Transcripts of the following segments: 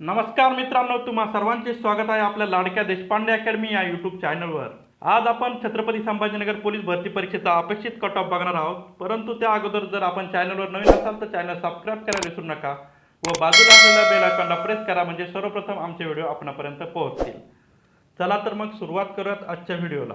नमस्कार मित्रांनो तुम्हा सर्वांचे स्वागत आहे आपल्या लाडक्या देशपांडे अकॅडमी या यूट्यूब चॅनलवर आज आपण छत्रपती संभाजीनगर पोलीस भरती परीक्षेचा अपेक्षित कट ऑफ बघणार आहोत. परंतु त्या अगोदर जर आपण चॅनलवर नवीन असाल तर चॅनल सबस्क्राईब करायला विसरू नका व बाजूला असलेल्या बेल आयकॉनला प्रेस करा म्हणजे सर्वप्रथम आमचे व्हिडिओ आपणापर्यंत पोहोचतील. चला तर मग सुरुवात करूयात आजच्या व्हिडिओला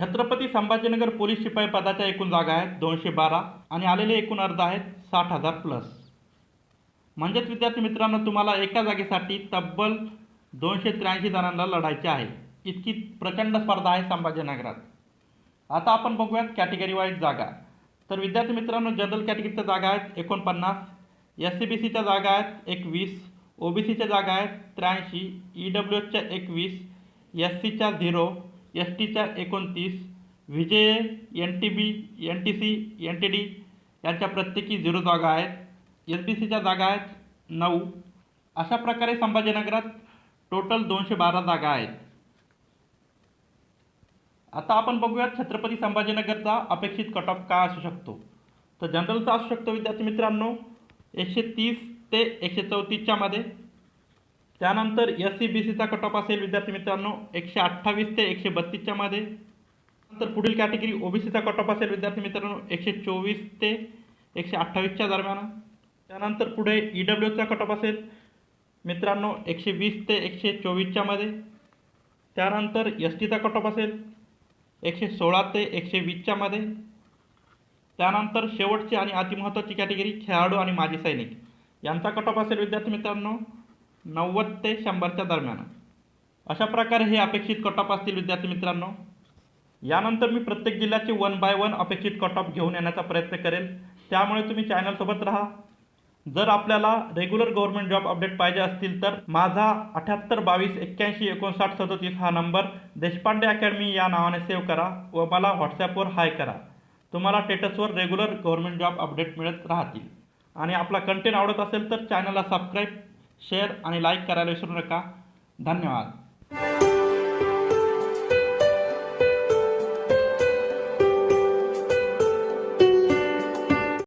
छत्रपती संभाजीनगर पोलीस शिपाई पदाच्या एकूण जागा आहेत दोनशे बारा आणि आलेले एकूण अर्ज आहेत साठ हजार प्लस म्हणजेच विद्यार्थी मित्रांनो तुम्हाला एका जागेसाठी तब्बल दोनशे त्र्याऐंशी जणांना लढायचे आहे. इतकी प्रचंड स्पर्धा आहे संभाजीनगरात. आता आपण बघूयात कॅटेगरी वाईज जागा. तर विद्यार्थी मित्रांनो जनरल कॅटेगरीच्या जागा आहेत एकोणपन्नास एस सी बी सीच्या जागा आहेत एकवीस ओ बी सीच्या जागा आहेत त्र्याऐंशी ई डब्ल्यू एचच्या एकवीस एस सीच्या झिरो एस टीच्या एकोणतीस V J N T B N T C N T D यांच्या प्रत्येकी झिरो जागा आहेत. एस बी सीच्या जागा आहेत नऊ. अशा प्रकारे संभाजीनगरात टोटल दोनशे बारा जागा आहेत. आता आपण बघूयात छत्रपती संभाजीनगरचा अपेक्षित कट ऑफ काय असू शकतो. तर जनरलचा असू शकतो विद्यार्थी मित्रांनो एकशे तीस ते एकशे चौतीसच्यामध्ये त्यानंतर एस सी बी सीचा कट ऑफ असेल विद्यार्थी मित्रांनो एकशे अठ्ठावीस ते एकशे बत्तीसच्या मध्ये. नंतर पुढील कॅटेगरी ओ बी सीचा कट ऑफ असेल विद्यार्थी मित्रांनो एकशे चोवीस ते एकशे अठ्ठावीसच्या दरम्यान. त्यानंतर पुढे ई डब्ल्यूचा कट ऑफ असेल मित्रांनो एकशे वीस ते एकशे चोवीसच्या मध्ये. त्यानंतर एस टीचा कट ऑफ असेल एकशे सोळा ते एकशे वीसच्या मध्ये. त्यानंतर शेवटची आणि अतिमहत्त्वाची कॅटेगरी खेळाडू आणि माजी सैनिक. यांचा कट ऑफ असेल विद्यार्थी मित्रांनो नव्वद ते शंभरच्या दरम्यान. अशा प्रकारे हे अपेक्षित कट ऑफ असतील विद्यार्थी मित्रांनो. यानंतर मी प्रत्येक जिल्ह्याचे वन बाय वन अपेक्षित कट ऑफ घेऊन येण्याचा प्रयत्न करेल त्यामुळे तुम्ही चॅनलसोबत राहा. जर आपल्याला रेग्युलर गव्हर्नमेंट जॉब अपडेट पाहिजे असतील तर माझा अठ्याहत्तर बावीस एक्क्याऐंशी एकोणसाठ सदोतीस हा नंबर देशपांडे अकॅडमी या नावाने सेव्ह करा व मला व्हॉट्सॲपवर हाय करा. तुम्हाला स्टेटसवर रेग्युलर गव्हर्नमेंट जॉब अपडेट मिळत राहतील. आणि आपला कंटेंट आवडत असेल तर चॅनलला सबस्क्राईब शेअर आणि लाईक करायला विसरू नका. धन्यवाद.